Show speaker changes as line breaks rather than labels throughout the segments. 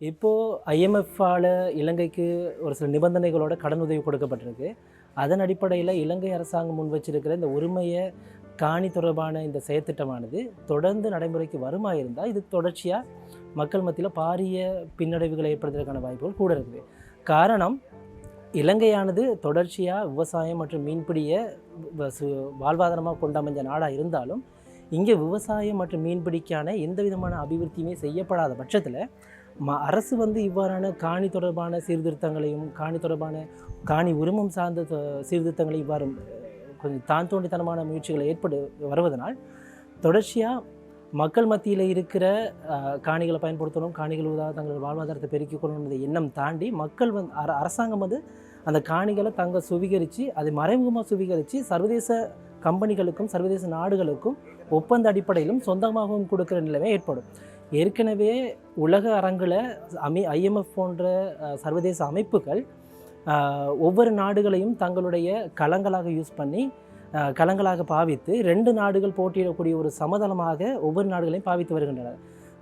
இப்போது ஐஎம்எஃப்பால் இலங்கைக்கு ஒரு சில நிபந்தனைகளோட கடன் உதவி கொடுக்கப்பட்டிருக்கு. அதன் அடிப்படையில் இலங்கை அரசாங்கம் முன் வச்சிருக்கிற இந்த உரிமையை காணி தொடர்பான இந்த செயற்திட்டமானது தொடர்ந்து நடைமுறைக்கு வருமா இருந்தால் இது தொடர்ச்சியாக மக்கள் மத்தியில் பாரிய பின்னடைவுகளை ஏற்படுத்துவதற்கான வாய்ப்புகள் கூட இருக்குது. காரணம் இலங்கையானது தொடர்ச்சியாக விவசாயம் மற்றும் மீன்பிடியை சு- வாழ்வாதாரமாக கொண்டமைஞ்ச நாடாக இருந்தாலும் இங்கே விவசாயம் மற்றும் மீன்பிடிக்கான எந்த விதமான அபிவிருத்தியுமே செய்யப்படாத பட்சத்தில் ம அரசு வந்து இவ்வாறான காணி தொடர்பான சீர்திருத்தங்களையும் காணி தொடர்பான காணி உரிமம் சார்ந்த சீர்திருத்தங்களை இவ்வாறு கொஞ்சம் தான் தோண்டித்தனமான முயற்சிகளை ஏற்படு வருவதனால் தொடர்ச்சியாக மக்கள் மத்தியில் இருக்கிற காணிகளை பயன்படுத்தணும் காணிகள் உதவ தங்கள் வாழ்வாதாரத்தை பெருக்கிக் கொள்ளணுன்ற எண்ணம் தாண்டி மக்கள் வந்து அர அரசாங்கம் வந்து அந்த காணிகளை தங்க சுவீகரித்து அதை மறைமுகமாக சுவீகரித்து சர்வதேச கம்பெனிகளுக்கும் சர்வதேச நாடுகளுக்கும் ஒப்பந்த அடிப்படையிலும் சொந்தமாகவும் கொடுக்குற நிலைமை ஏற்படும். ஏற்கனவே உலக அரங்கில் அமை ஐஎம்எஃப் போன்ற சர்வதேச அமைப்புகள் ஒவ்வொரு நாடுகளையும் தங்களுடைய களங்களாக யூஸ் பண்ணி களங்களாக பாவித்து ரெண்டு நாடுகள் போட்டியிடக்கூடிய ஒரு சமதளமாக ஒவ்வொரு நாடுகளையும் பாவித்து வருகின்றன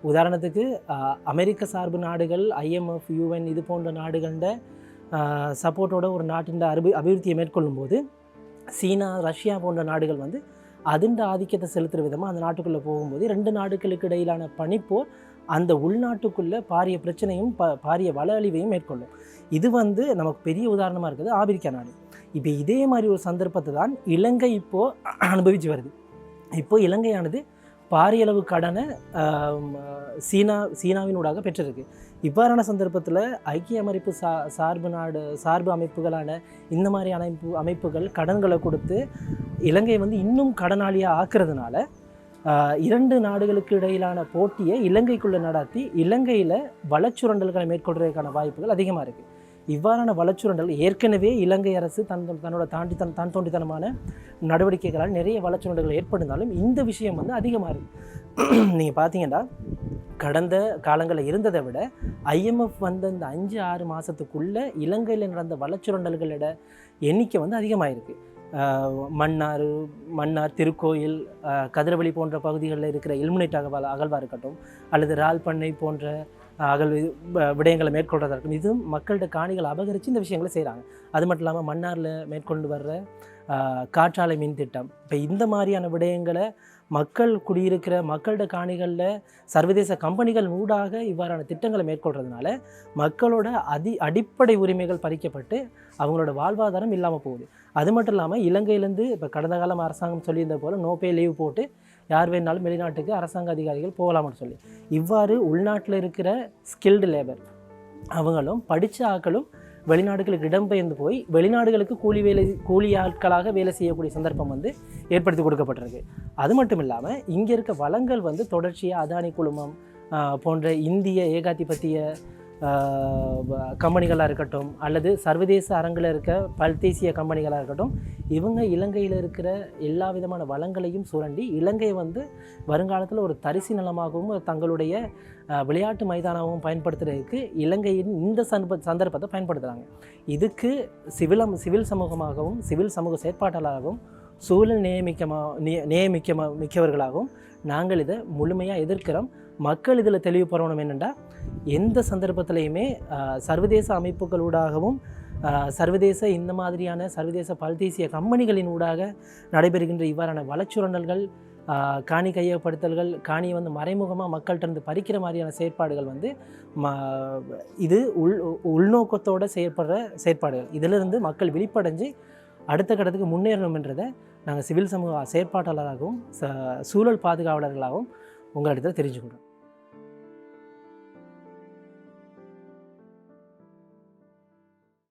உதாரணத்துக்கு அமெரிக்க சார்பு நாடுகள் ஐஎம்எஃப் யூஎன் இது போன்ற நாடுகள சப்போர்ட்டோட ஒரு நாட்டின் அபி அபிவிருத்தியை மேற்கொள்ளும் போது சீனா ரஷ்யா போன்ற நாடுகள் வந்து அதுண்ட ஆதிக்கத்தை செலுத்துகிற விதமாக அந்த நாட்டுக்குள்ளே போகும்போது ரெண்டு நாடுகளுக்கு இடையிலான பனிப்போர் அந்த உள்நாட்டுக்குள்ளே பாரிய பிரச்சனையும் ப பாரிய வள அழிவையும் மேற்கொள்ளும். இது வந்து நமக்கு பெரிய உதாரணமாக இருக்குது ஆப்பிரிக்கா நாடு. இப்போ இதே மாதிரி ஒரு சந்தர்ப்பத்தை தான் இலங்கை இப்போது அனுபவித்து வருது. இப்போ இலங்கையானது பாரியளவு கடனை சீனா சீனாவினூடாக பெற்றிருக்கு. இவ்வாறான சந்தர்ப்பத்தில் ஐக்கிய அமைப்பு சா சார்பு நாடு சார்பு அமைப்புகளான இந்த மாதிரி அமைப்பு அமைப்புகள் கடன்களை கொடுத்து இலங்கை வந்து இன்னும் கடனாளியாக ஆக்குறதுனால இரண்டு நாடுகளுக்கு இடையிலான போட்டியை இலங்கைக்குள்ளே நடத்தி இலங்கையில் வளச்சுரண்டல்களை மேற்கொள்வதற்கான வாய்ப்புகள் அதிகமாக இருக்குது இவ்வாறான வளச்சுரண்டல் ஏற்கனவே இலங்கை அரசு தன் தன்னோட தாண்டி தன் தான் தோண்டித்தனமான நடவடிக்கைகளால் நிறைய வளச்சுரண்டல்கள் ஏற்பட்டிருந்தாலும் இந்த விஷயம் வந்து அதிகமாக இருக்குது நீங்கள் பார்த்தீங்கன்னா கடந்த காலங்களில் இருந்ததை விட ஐஎம்எஃப் வந்த இந்த அஞ்சு ஆறு மாதத்துக்குள்ளே இலங்கையில் நடந்த வளச்சுரண்டல்களோட எண்ணிக்கை வந்து அதிகமாகிருக்கு மன்னார் மன்னார் திருக்கோயில் ஆஹ் கதிரவழி போன்ற பகுதிகளில் இருக்கிற எல்முனைட் அகவால் அகழ்வாக இருக்கட்டும் அல்லது ரால் பண்ணை போன்ற அகல் விடயங்களை மேற்கொள்றதா இதுவும் மக்கள்கிட்ட காணிகளை அபகரித்து இந்த விஷயங்களை செய்கிறாங்க அது மட்டும் இல்லாமல் மன்னாரில் மேற்கொண்டு வர்ற காற்றாலை மின் திட்டம். இப்போ இந்த மாதிரியான விடயங்களை மக்கள் குடியிருக்கிற மக்களோட காணிகளில் சர்வதேச கம்பெனிகள் ஊடாக இவ்வாறான திட்டங்களை மேற்கொள்றதுனால மக்களோட அதி அடிப்படை உரிமைகள் பறிக்கப்பட்டு அவங்களோட வாழ்வாதாரம் இல்லாமல் போகுது. அது மட்டும் இல்லாமல் இலங்கையிலேருந்து இப்போ கடந்த காலம் அரசாங்கம் சொல்லியிருந்த போல் நோ பே லீவ் போட்டு யார் வேணாலும் வெளிநாட்டுக்கு அரசாங்க அதிகாரிகள் போகலாம்னு சொல்லி. இவ்வாறு உள்நாட்டில் இருக்கிற ஸ்கில்டு லேபர் அவங்களும் படித்த ஆட்களும் வெளிநாடுகளுக்கு இடம்பெயர்ந்து போய் வெளிநாடுகளுக்கு கூலி வேலை கூலி ஆட்களாக வேலை செய்யக்கூடிய சந்தர்ப்பம் வந்து ஏற்படுத்தி கொடுக்கப்பட்டிருக்கு. அது மட்டும் இல்லாமல் இங்கே இருக்க வளங்கள் வந்து தொடர்ச்சியாக அதானி குழுமம் போன்ற இந்திய ஏகாதிபத்திய கம்பெனிகளாக இருக்கட்டும் அல்லது சர்வதேச அரங்கில் இருக்க பல்தேசிய கம்பெனிகளாக இருக்கட்டும் இவங்க இலங்கையில் இருக்கிற எல்லா விதமான வளங்களையும் சுரண்டி இலங்கையை வந்து வருங்காலத்தில் ஒரு தரிசு நிலமாகவும் தங்களுடைய விளையாட்டு மைதானமாகவும் பயன்படுத்துகிறதுக்கு இலங்கையின் இந்த சந்தர்ப்ப சந்தர்ப்பத்தை பயன்படுத்துகிறாங்க இதுக்கு சிவில் சிவில் சமூகமாகவும் சிவில் சமூக செயற்பாட்டாளராகவும் சூழல் நியமிக்கமா நிய- நியமிக்க மிக்கவர்களாகவும் நாங்கள் இதை முழுமையாக எதிர்க்கிறோம். மக்கள் இதில் தெளிவு பெறணும் என்னென்னா எந்த சந்தர்ப்பத்திலையுமே சர்வதேச அமைப்புகளூடாகவும் சர்வதேச இந்த மாதிரியான சர்வதேச பல்தேசிய கம்பெனிகளின் ஊடாக நடைபெறுகின்ற இவ்வாறான வளச்சுரண்டல்கள் காணி கையகப்படுத்தல்கள் காணியை வந்து மறைமுகமாக மக்கள்கிட்ட இருந்து பறிக்கிற மாதிரியான செயற்பாடுகள் வந்து ம இது உள் உள்நோக்கத்தோடு செயற்படுற செயற்பாடுகள். இதிலிருந்து மக்கள் விழிப்படைஞ்சு அடுத்த கட்டத்துக்கு முன்னேறணும்ன்றதை நாங்கள் சிவில் சமூக செயற்பாட்டாளராகவும் ச சூழல் பாதுகாவலர்களாகவும் உங்களிடத்தில் தெரிஞ்சுக்கிறோம்